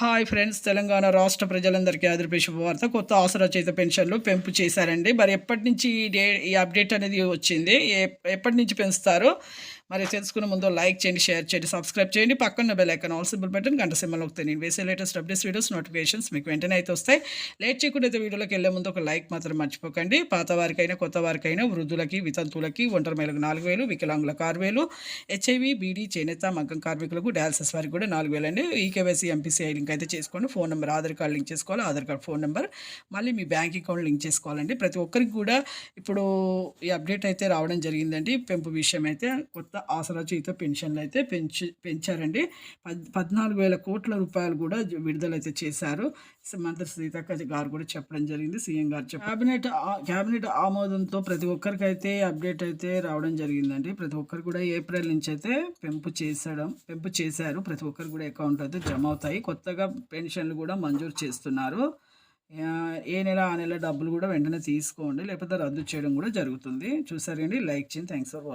Hi friends Telangana రాష్ట్ర ప్రజలందరికీ ఆదిరిపే శుభవార్త కొత్త ఆసరా చేత పెన్షన్లు పెంపు చేశారండి. మరి ఎప్పటి నుంచి ఈ డే ఈ అప్డేట్ అనేది వచ్చింది? ఎప్పటి నుంచి పెంచుతారో? మరి తెలుసుకునే ముందు లైక్ చేయండి షేర్ చేయండి సబ్స్క్రైబ్ చేయండి. పక్కన bell icon all symbol button గంట సింబల్ ఒకటి నేను వేసే లేటెస్ట్ అప్డేట్స్ వీడియోస్ నోటిఫికేషన్స్ మీకు వెంటనే అయితే వస్తాయి. లేట్ చేయకుండా అయితే వీడియోలోకి వెళ్ళే ముందు ఒక లైక్ మాత్రం మర్చిపోకండి. పాత వారికైనా కొత్త వారికైనా వృద్ధులకి వితంతువులకి ఒంటరి మహిళలకు నాలుగు వేలు వికలాంగులకు ఆరు వేలు హెచ్ఐవి బీడీ చేనేత మగ్గం కార్మికులకు డయాలసిస్ వారికి కూడా నాలుగు వేలు అండి. ఈకేవైసీ ఎంపీసీఐ లింక్ అయితే చేసుకోండి. Phone number Aadhaar card link చేసుకోవాలి. Aadhaar card phone number. మళ్ళీ మీ బ్యాంక్ అకౌంట్ లింక్ చేసుకోవాలండి. ప్రతి ఒక్కరికి కూడా ఇప్పుడు ఈ అప్డేట్ అయితే రావడం జరిగిందండి. పెంపు విషయం అయితే కొత్త ఆసరా చేత పెన్షన్లు అయితే పెంచి పెంచారండి. పద్ పద్నాలుగు వేల కోట్ల రూపాయలు కూడా విడుదలైతే చేశారు. మంత్రి సీతక్క గారు కూడా చెప్పడం జరిగింది సీఎం గారు క్యాబినెట్ క్యాబినెట్ ఆమోదంతో ప్రతి ఒక్కరికి అయితే అప్డేట్ అయితే రావడం జరిగిందండి. ప్రతి ఒక్కరు కూడా ఏప్రిల్ నుంచి అయితే పెంపు చేసడం పెంపు చేశారు. ప్రతి ఒక్కరు కూడా అకౌంట్ అయితే జమ అవుతాయి. కొత్తగా పెన్షన్లు కూడా మంజూరు చేస్తున్నారు. ఏ నెల ఆ నెల డబ్బులు కూడా వెంటనే తీసుకోండి. లేకపోతే రద్దు చేయడం కూడా జరుగుతుంది. చూసారండి? లైక్ చేయండి. Thanks for watching